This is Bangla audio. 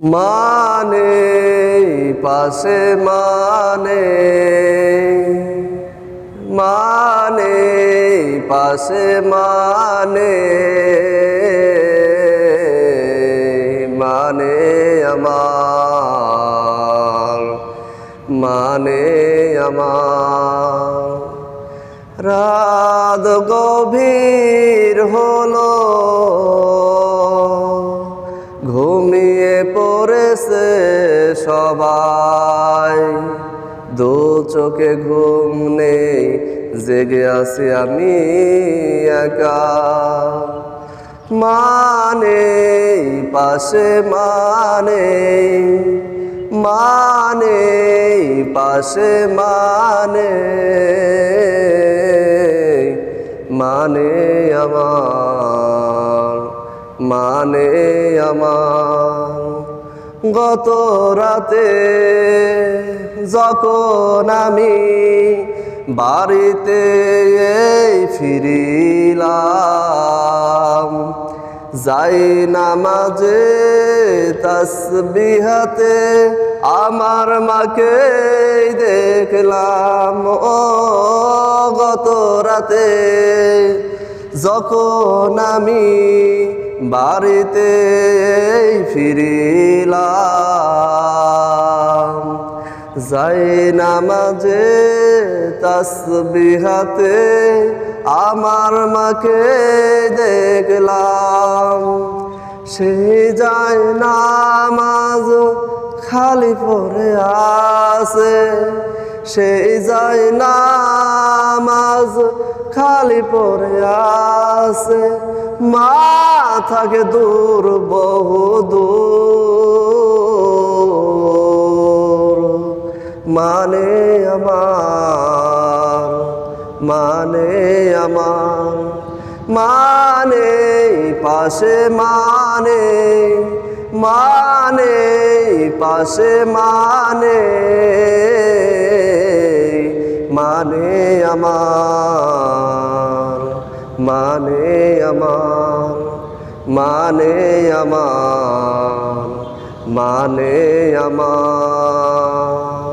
মানে পাশে মানে মানে পাশে মানে মানে আমার মানে আমার। রাত গভীর হলো। ঘুমিয়ে পড়েছে সবাই। দু চোখে ঘুম নেই, জেগে আছি আমি একা। মানে পাশে মানে মানে পাশে মানে মানে আমার মানে আমার। গত রাতে যখন আমি বাড়িতে এই ফিরিলাম, যাই নামাজে তসবিহাতে আমার মাকে দেখলাম। ও গত রাতে যখন আমি বাড়িতে ফিরিলাম। যাই নামাজে তসবিহাতে আমার মাকে দেখলাম। সে যায় নামাজ খালি পরে আসে সেই যায় নামাজ খালি পরে আসে মা থাকে দূর, বহু দূর। মানে আমার মানে আমার মানে পাশে মানে মানে পাশে মানে মানে আমার। মানে আমার মানে আমার মানে আমার।